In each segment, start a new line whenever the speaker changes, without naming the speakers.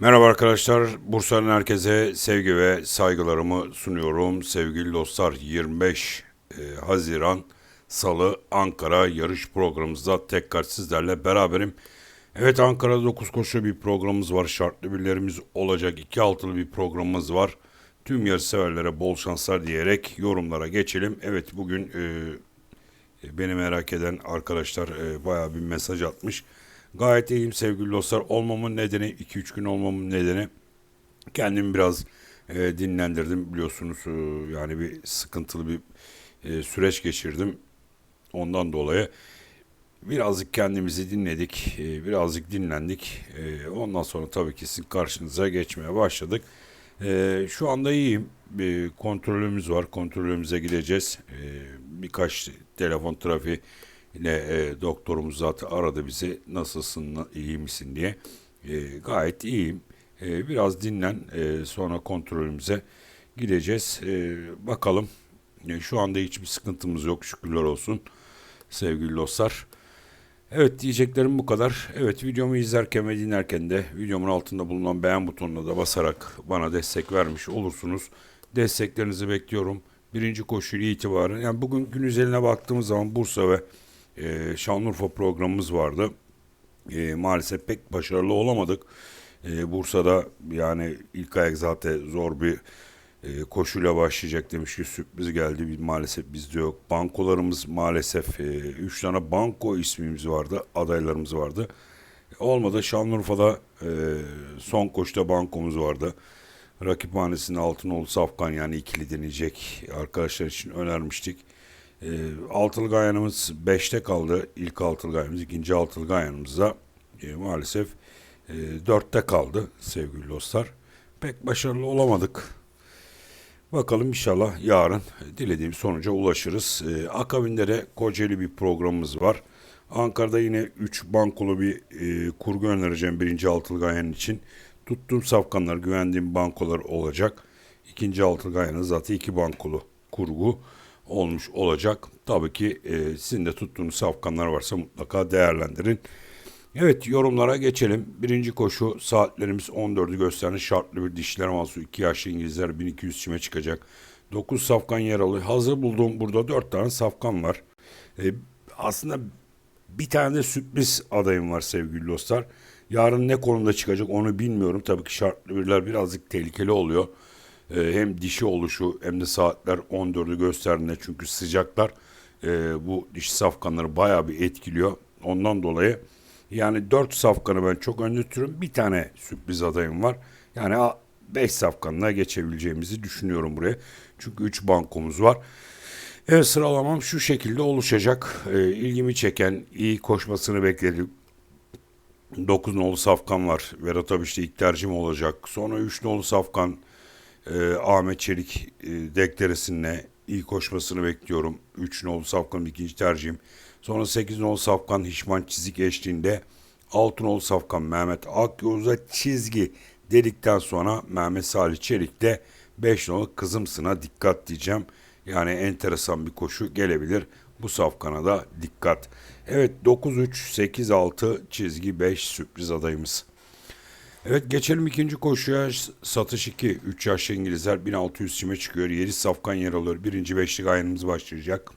Merhaba arkadaşlar. Bursa'nın herkese sevgi ve saygılarımı sunuyorum. Sevgili dostlar 25 e, Haziran Salı Ankara yarış programımızda tekrar sizlerle beraberim. Evet Ankara'da 9 koşu bir programımız var. Şartlı birlerimiz olacak. 2 altılı bir programımız var. Tüm yarış severlere bol şanslar diyerek yorumlara geçelim. Evet bugün e, beni merak eden arkadaşlar e, bayağı bir mesaj atmış. Gayet iyiyim sevgili dostlar. Olmamın nedeni 2-3 gün olmamın nedeni kendimi biraz e, dinlendirdim biliyorsunuz. E, yani bir sıkıntılı bir e, süreç geçirdim. Ondan dolayı birazcık kendimizi dinledik. E, birazcık dinlendik. E, ondan sonra tabii ki sizin karşınıza geçmeye başladık. E, şu anda iyiyim. Bir kontrolümüz var. Kontrolümüze gideceğiz. E, birkaç telefon trafiği Yine e, doktorumuz zaten aradı bizi nasılsın, na- iyi misin diye. E, gayet iyiyim. E, biraz dinlen e, sonra kontrolümüze gideceğiz. E, bakalım. E, şu anda hiçbir sıkıntımız yok şükürler olsun sevgili dostlar. Evet diyeceklerim bu kadar. Evet videomu izlerken ve dinlerken de videomun altında bulunan beğen butonuna da basarak bana destek vermiş olursunuz. Desteklerinizi bekliyorum. Birinci koşuyla itibaren yani bugün gün özeline baktığımız zaman Bursa ve e, Şanlıurfa programımız vardı. E, maalesef pek başarılı olamadık. E, Bursa'da yani ilk ayak zaten zor bir e, koşuyla başlayacak demiş ki sürpriz geldi. Bir, maalesef bizde yok. Bankolarımız maalesef 3 tane banko ismimiz vardı. Adaylarımız vardı. Olmadı Şanlıurfa'da e, son koşuda bankomuz vardı. Rakiphanesinde Altınoğlu Safkan yani ikili deneyecek arkadaşlar için önermiştik. E, altılı gayanımız 5'te kaldı. İlk altılı gayanımız. ikinci altılı gayanımızda e, maalesef e, 4'te kaldı sevgili dostlar. Pek başarılı olamadık. Bakalım inşallah yarın dilediğim sonuca ulaşırız. Ee, akabinde de Kocaeli bir programımız var. Ankara'da yine 3 bankolu bir e, kurgu önereceğim birinci altılı gayanın için. Tuttuğum safkanlar, güvendiğim bankolar olacak. İkinci altılı gayanın zaten iki bankolu kurgu olmuş olacak. Tabii ki e, sizin de tuttuğunuz safkanlar varsa mutlaka değerlendirin. Evet yorumlara geçelim. Birinci koşu saatlerimiz 14'ü gösteren şartlı bir dişler mahsu 2 yaşlı İngilizler 1200 çime çıkacak. 9 safkan yer alıyor. Hazır bulduğum burada 4 tane safkan var. Ee, aslında bir tane de sürpriz adayım var sevgili dostlar. Yarın ne konumda çıkacak onu bilmiyorum. Tabii ki şartlı birler birazcık tehlikeli oluyor. Ee, hem dişi oluşu hem de saatler 14'ü gösterdiğinde çünkü sıcaklar e, bu dişi safkanları bayağı bir etkiliyor. Ondan dolayı yani 4 safkanı ben çok önde tutuyorum. Bir tane sürpriz adayım var. Yani 5 safkanla geçebileceğimizi düşünüyorum buraya. Çünkü 3 bankomuz var. Evet sıralamam şu şekilde oluşacak. Ee, ilgimi çeken, iyi koşmasını bekledim. 9 nolu safkan var. Vedat Abiş'te ilk tercihim olacak. Sonra 3 nolu safkan e, Ahmet Çelik e, deklarasında iyi koşmasını bekliyorum. 3 nolu safkanın ikinci tercihim. Sonra 8 nolu safkan Hişman çizik eşliğinde 6 nolu safkan Mehmet Akyoz'a çizgi dedikten sonra Mehmet Salih Çelik de 5 nolu kızımsına dikkat diyeceğim. Yani enteresan bir koşu gelebilir. Bu safkana da dikkat. Evet 9-3, 8-6 çizgi 5 sürpriz adayımız. Evet geçelim ikinci koşuya. Satış 2. 3 yaşlı İngilizler 1600 çime çıkıyor. 7 safkan yer alıyor. Birinci beşlik ayınımız başlayacak.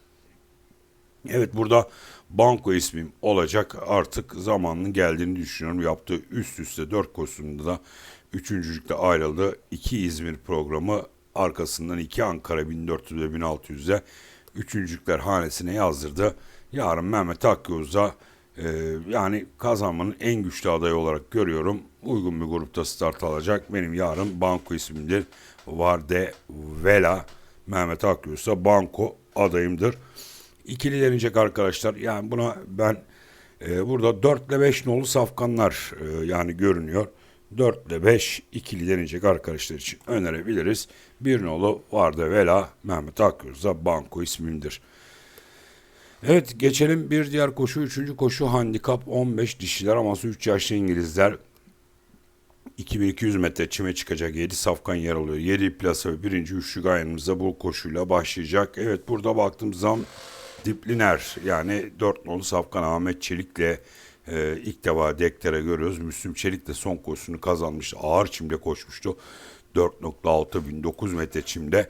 Evet burada banko ismim olacak. Artık zamanının geldiğini düşünüyorum. Yaptığı üst üste 4 koşusunda da üçüncülükte ayrıldı. 2 İzmir programı arkasından 2 Ankara 1400 ve 1600'de üçüncülükler hanesine yazdırdı. Yarın Mehmet Akyoz'da e, yani kazanmanın en güçlü adayı olarak görüyorum. Uygun bir grupta start alacak. Benim yarın banko ismimdir. Varde Vela Mehmet Akyoz'da banko adayımdır. İkili deneyecek arkadaşlar. Yani buna ben e, burada 4 ile 5 nolu safkanlar e, yani görünüyor. 4 ile 5 ikili deneyecek arkadaşlar için önerebiliriz. Bir nolu Varda Vela Mehmet Akyoz'da banko ismimdir. Evet geçelim bir diğer koşu. Üçüncü koşu handikap 15 dişiler aması 3 yaşlı İngilizler 2200 metre çime çıkacak 7 safkan yer alıyor. 7 plasa ve birinci üçlü gayenimizde bu koşuyla başlayacak. Evet burada baktığımız zaman Dipliner yani 4 nolu safkan Ahmet Çelik'le e, ilk defa Dekter'e görüyoruz. Müslüm Çelik de son koşusunu kazanmıştı. Ağır çimde koşmuştu. 4.6 1009 metre çimde.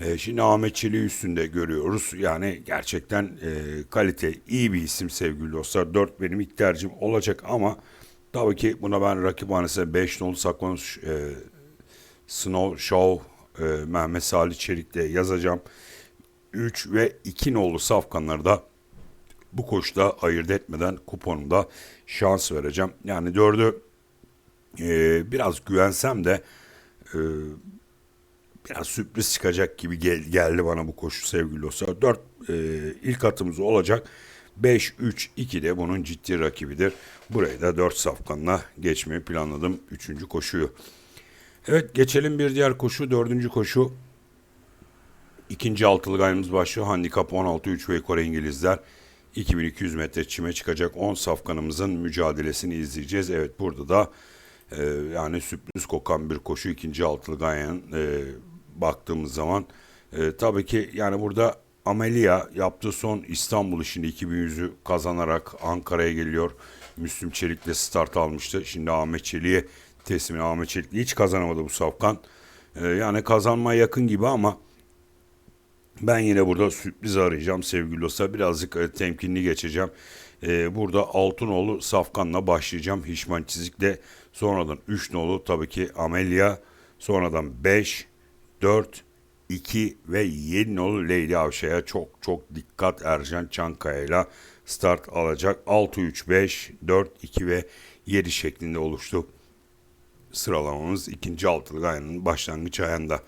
E, şimdi Ahmet Çelik'i üstünde görüyoruz. Yani gerçekten e, kalite iyi bir isim sevgili dostlar. 4 benim ilk tercihim olacak ama tabii ki buna ben rakip hanesine 5 nolu saklanmış e, Snow Show e, Mehmet Salih Çelik'le yazacağım. 3 ve 2 nolu safkanları da bu koşuda ayırt etmeden kuponunda şans vereceğim. Yani 4'ü e, biraz güvensem de e, biraz sürpriz çıkacak gibi gel, geldi bana bu koşu sevgili dostlar. 4 e, ilk atımız olacak. 5-3-2 de bunun ciddi rakibidir. Burayı da 4 safkanla geçmeyi planladım 3. koşuyu. Evet geçelim bir diğer koşu. Dördüncü koşu. İkinci altılı gayrımız başlıyor. Handikap 16 3 ve Kore İngilizler. 2200 metre çime çıkacak 10 safkanımızın mücadelesini izleyeceğiz. Evet burada da e, yani sürpriz kokan bir koşu ikinci altılı gayanın e, baktığımız zaman. E, tabii ki yani burada Amelia yaptığı son İstanbul işini 2100'ü kazanarak Ankara'ya geliyor. Müslüm Çelik'le start almıştı. Şimdi Ahmet Çelik'e teslimini Ahmet Çelik hiç kazanamadı bu safkan. E, yani kazanmaya yakın gibi ama ben yine burada sürpriz arayacağım sevgili dostlar. Birazcık e, temkinli geçeceğim. E, burada Altınoğlu Safkan'la başlayacağım. Hişman Çizik'le sonradan 3 nolu tabii ki Amelia. Sonradan 5, 4, 2 ve 7 nolu Leyli Avşa'ya çok çok dikkat Ercan Çankaya'yla start alacak. 6, 3, 5, 4, 2 ve 7 şeklinde oluştu. Sıralamamız ikinci altılı ayının başlangıç ayında.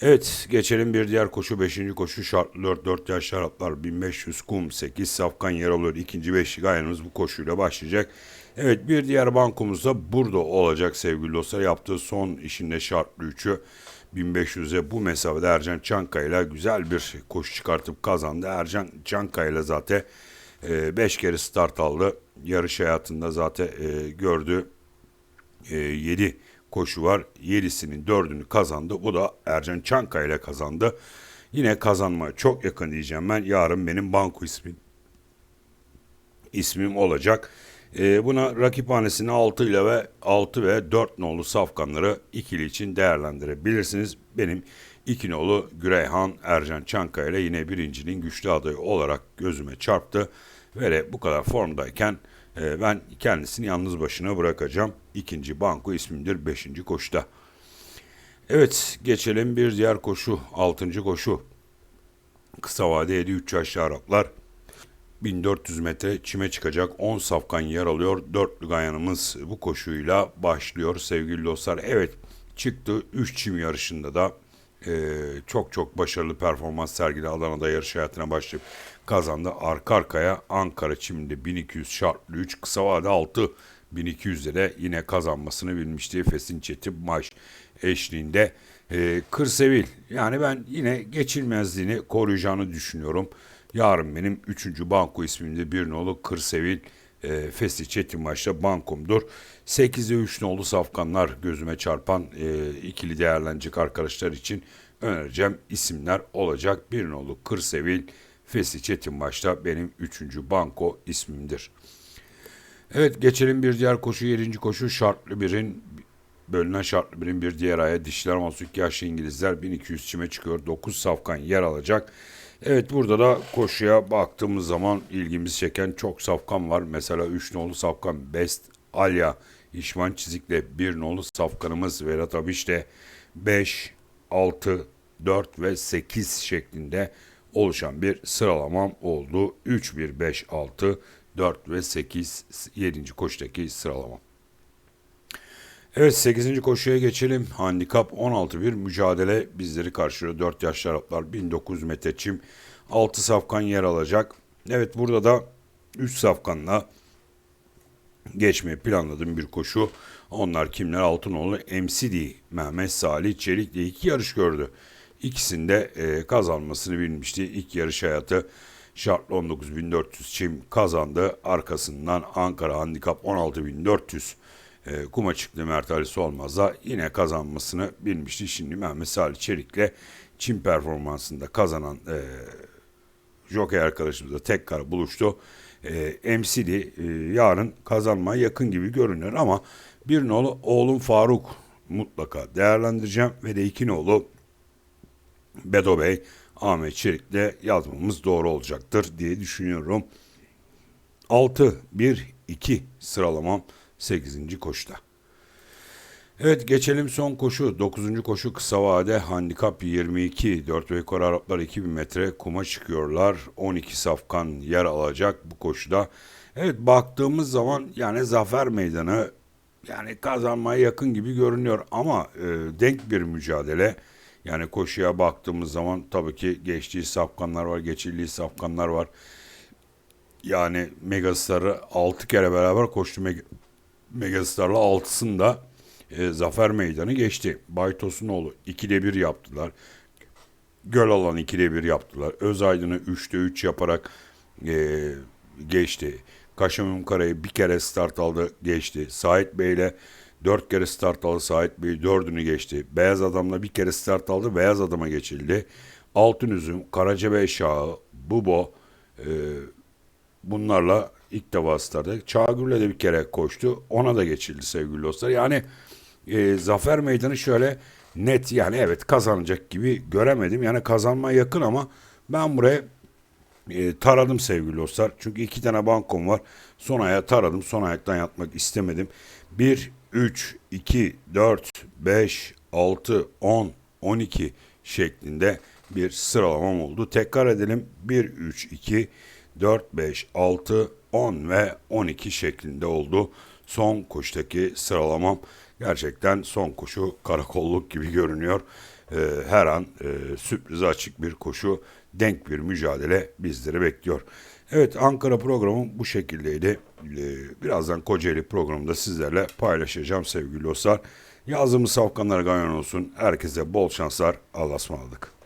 Evet geçelim bir diğer koşu. Beşinci koşu şartlı 4, 4 yaş şaraplar 1500 kum 8 safkan yer alıyor. İkinci beşlik ayınımız bu koşuyla başlayacak. Evet bir diğer bankomuz da burada olacak sevgili dostlar. Yaptığı son işinde şartlı 3'ü 1500'e bu mesafede Ercan Çankaya ile güzel bir koşu çıkartıp kazandı. Ercan Çankaya ile zaten 5 e, kere start aldı. Yarış hayatında zaten e, gördü. E, 7 koşu var. 7'sinin 4'ünü kazandı. Bu da Ercan Çankaya ile kazandı. Yine kazanmaya çok yakın diyeceğim ben. Yarın benim banko ismim ismim olacak. Ee, buna rakiphanesini 6 ile ve 6 ve 4 nolu safkanları ikili için değerlendirebilirsiniz. Benim 2 nolu Güneyhan Ercan Çankaya ile yine birincinin güçlü adayı olarak gözüme çarptı. Ve bu kadar formdayken e, ben kendisini yalnız başına bırakacağım. İkinci banko ismimdir beşinci koşuda. Evet geçelim bir diğer koşu. Altıncı koşu. Kısa vadeli 3 aşağı Araplar. 1400 metre çime çıkacak 10 safkan yer alıyor. Dörtlü gayanımız bu koşuyla başlıyor sevgili dostlar. Evet çıktı 3 çim yarışında da e, çok çok başarılı performans sergili Adana'da yarış hayatına başlayıp kazandı. Arka arkaya Ankara çiminde 1200 şartlı 3 kısa vade 6 1200'de de yine kazanmasını bilmişti. Fesin Çetin maç eşliğinde. E, Kırsevil yani ben yine geçilmezliğini koruyacağını düşünüyorum. Yarın benim 3. banko ismimde bir nolu Kırsevil e, Festi Çetin maçta bankomdur. 8'de 3 nolu safkanlar gözüme çarpan e, ikili değerlenecek arkadaşlar için önereceğim isimler olacak. Bir nolu Kırsevil Festi Çetin maçta benim 3. banko ismimdir. Evet geçelim bir diğer koşu. Yedinci koşu şartlı birin bölünen şartlı birin bir diğer aya dişler Masuk yaşlı İngilizler 1200 çime çıkıyor. 9 safkan yer alacak. Evet burada da koşuya baktığımız zaman ilgimizi çeken çok safkan var. Mesela 3 nolu safkan Best Alya İşman Çizik'le 1 nolu safkanımız Vedat Abiş'te 5, 6, 4 ve 8 şeklinde oluşan bir sıralamam oldu. 3, 1, 5, 6, 4 ve 8 7. koşudaki sıralama. Evet 8. koşuya geçelim. Handikap 16 bir mücadele bizleri karşılıyor. 4 yaşlı Araplar 1900 metre çim 6 safkan yer alacak. Evet burada da 3 safkanla geçmeyi planladığım bir koşu. Onlar kimler? Altınoğlu MCD, Mehmet Salih Çelik de iki yarış gördü. İkisinde e, kazanmasını bilmişti. İlk yarış hayatı şartlı 19.400 çim kazandı. Arkasından Ankara Handikap 16.400 e, kuma çıktı Mert Ali Solmaz'la yine kazanmasını bilmişti. Şimdi Mehmet Salih Çelik'le çim performansında kazanan e, jockey arkadaşımızla tekrar buluştu. e, MCD e, yarın kazanmaya yakın gibi görünüyor ama bir nolu oğlum Faruk mutlaka değerlendireceğim ve de iki nolu Bedo Bey, Ahmet Çelik'le yazmamız doğru olacaktır diye düşünüyorum. 6, 1, 2 sıralamam 8. koşuda. Evet geçelim son koşu. 9. koşu kısa vade handikap 22. 4 ve yukarı Araplar 2000 metre kuma çıkıyorlar. 12 safkan yer alacak bu koşuda. Evet baktığımız zaman yani zafer meydanı yani kazanmaya yakın gibi görünüyor ama e, denk bir mücadele. Yani koşuya baktığımız zaman tabii ki geçtiği safkanlar var, geçildiği safkanlar var. Yani Megastar'ı 6 kere beraber koştu. Meg Megastar'la 6'sında e, zafer meydanı geçti. Baytosunoğlu 2'de 1 yaptılar. Göl alan 2'de 1 yaptılar. Özaydın'ı 3'te 3 yaparak e, geçti. Kaşımım Kara'yı bir kere start aldı geçti. Sait Bey'le 4 kere start aldı. Sait Bey 4'ünü geçti. Beyaz Adam'la bir kere start aldı. Beyaz Adam'a geçildi. Altın Üzüm, Karacabey Şahı, Bubo e, bunlarla ilk defa startı. Çağgür'le de bir kere koştu. Ona da geçildi sevgili dostlar. Yani e, zafer meydanı şöyle net yani evet kazanacak gibi göremedim. Yani kazanma yakın ama ben buraya e, taradım sevgili dostlar. Çünkü iki tane bankom var. Son ayağı taradım. Son ayaktan yatmak istemedim. 1, 3, 2, 4, 5, 6, 10, 12 şeklinde bir sıralamam oldu. Tekrar edelim. 1, 3, 2, 4, 5, 6, 10 ve 12 şeklinde oldu. Son koşudaki sıralamam gerçekten son koşu karakolluk gibi görünüyor. Ee, her an e, sürprize açık bir koşu, denk bir mücadele bizleri bekliyor. Evet Ankara programım bu şekildeydi. Ee, birazdan Kocaeli programında sizlerle paylaşacağım sevgili dostlar. Yazımız safkanlara ganyan olsun. Herkese bol şanslar. Allah'a ısmarladık.